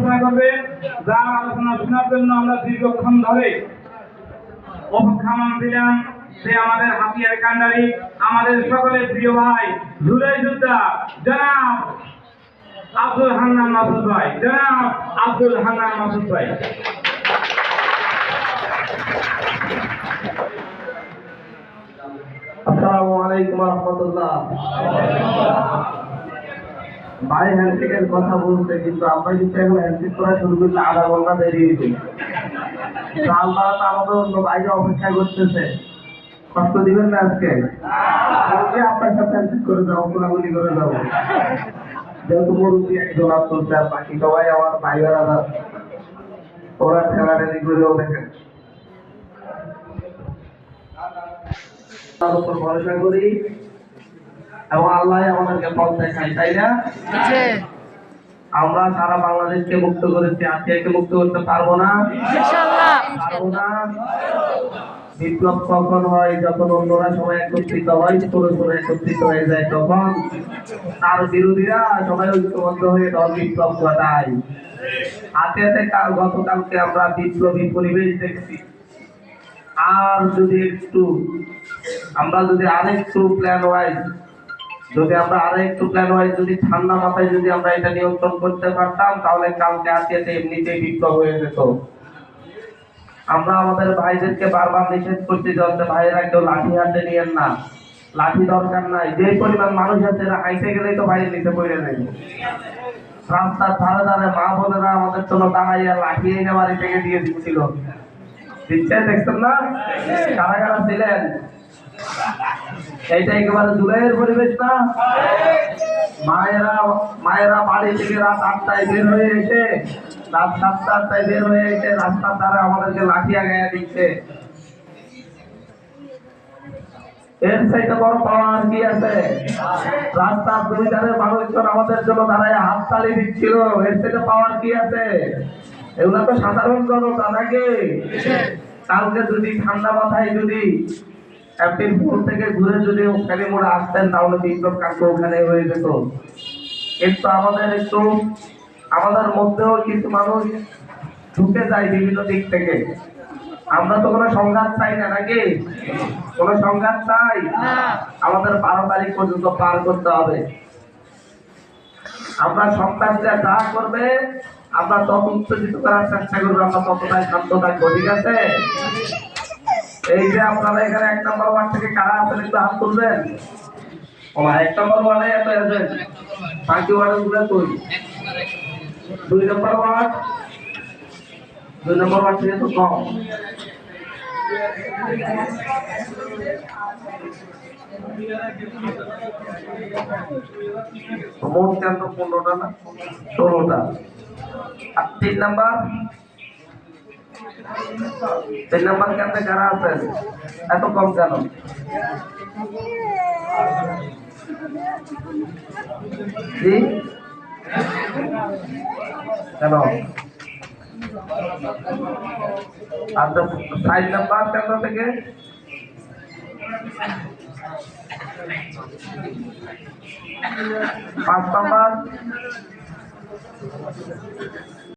আলোচনা করবেন যার আলোচনা শোনার জন্য আমরা দীর্ঘক্ষণ ধরে অপেক্ষামান দিলাম সে আমাদের হাতিয়ার কান্ডারি আমাদের সকলের প্রিয় ভাই, ঝুলাই যোদ্ধা, জনাব আব্দুল হান্নান মাসুদ ভাই, জনাব আব্দুল হান্নান মাসুদ ভাই। আসসালামু আলাইকুম রহমতুল্লাহ। ভাই হ্যান্ডশেকের কথা বলছে, কিন্তু আমরা কিন্তু এখন হ্যান্ডশেক করা শুরু করলে আধা ঘণ্টা দেরি হয়েছে আল্লাহ তো আমাদের অন্য বাইরে অপেক্ষা করতেছে। কষ্ট দিবেন না আজকে? আজকে আপনার সাথে করে যাব গোলাগুলি করে যাব। যেহেতু একজন আর বাকি সবাই আমার ভাইয়েরা ওরা ঠেলাঠেলি করেও দেখেন। তার উপর ভরসা করি। এবং আল্লাহ আমাদেরকে পথ দেখায় তাই না? আমরা সারা বাংলাদেশকে মুক্ত করেছি আসিয়াকে মুক্ত করতে পারব না? পারব না? বিপ্লব কখন হয়? যখন অন্যরা সবাই একত্রিত হয় ছোট ছোট একত্রিত হয়ে যায় তখন তার বিরোধীরা সবাই ঐক্যবদ্ধ হয়ে দল বিপ্লব ঘটায়। হাতে কাল গতকালকে আমরা বিপ্লবী পরিবেশ দেখছি। আর যদি একটু আমরা যদি আরেকটু প্ল্যান ওয়াইজ যদি আমরা আরেকটু প্ল্যান ওয়াইজ যদি ঠান্ডা মাথায় যদি আমরা এটা নিয়ন্ত্রণ করতে পারতাম, তাহলে কালকে আসিয়াতে এমনিতেই বিপ্লব হয়ে যেত। আমরা আমাদের ভাইদেরকে বারবার নিষেধ করছি যে ভাইয়েরা কেউ লাঠি হাতে নিয়েন না। লাঠি দরকার নাই। যে পরিমাণ মানুষ আছে, এরা হাইতে গেলেই তো ভাইয়ের নিচে পড়ে নেই রাস্তার ধারে ধারে মা বোনেরা আমাদের জন্য দাঁড়াইয়া লাঠি এনে বাড়ি থেকে দিয়ে দিচ্ছিল। দিচ্ছে দেখছেন না? কারা কারা ছিলেন? এইটা একেবারে জুলাইয়ের পরিবেশ না? মায়েরা মায়েরা বাড়ি থেকে রাত আটটায় বের হয়ে এসে, রাত সাতটা আটটায় বের হয়ে এসে রাস্তার আমাদেরকে লাঠি আগায় দিচ্ছে। এর বড় কি আছে? রাস্তার দুই ধারে মানুষজন আমাদের জন্য দাঁড়ায় হাততালি দিচ্ছিল। এর সাইডে পাওয়ার কি আছে? এগুলা তো সাধারণ জনতা নাকি? কালকে যদি ঠান্ডা মাথায় যদি অ্যাপিল ফোর থেকে ঘুরে যদি ওখানে মোড়ে আসতেন, তাহলে বিপ্লব কাকে ওখানে হয়ে যেত। কিন্তু আমাদের একটু, আমাদের মধ্যেও কিছু মানুষ ঢুকে যায় বিভিন্ন দিক থেকে। আমরা তো কোনো সংঘাত চাই না নাকি? কোনো সংঘাত চাই? আমাদের বারো তারিখ পর্যন্ত পার করতে হবে। আমরা সন্ত্রাসীরা যা করবে, আমরা তত উত্তেজিত করার চেষ্টা করব, আমরা ততটাই শান্ত থাকব, ঠিক আছে? এই যে আপনারা এখানে এক নম্বর ওয়ার্ড থেকে কারা আছেন একটু হাত তুলবেন? ও এক নম্বর ওয়ার্ডে এত আছেন বাকি ওয়ার্ডেরগুলো কই দুই নম্বর ওয়ার্ড? দুই নম্বর ওয়ার্ড থেকে তো কম। মোট কেন্দ্র পনেরোটা না? ষোলোটা। আর তিন নাম্বার? তিন নাম্বার কেন্দ্রে কারা আছেন? এত কম কেন? জি কেন? আচ্ছা সাইড নাম্বার কেন্দ্র থেকে? পাঁচ নাম্বার?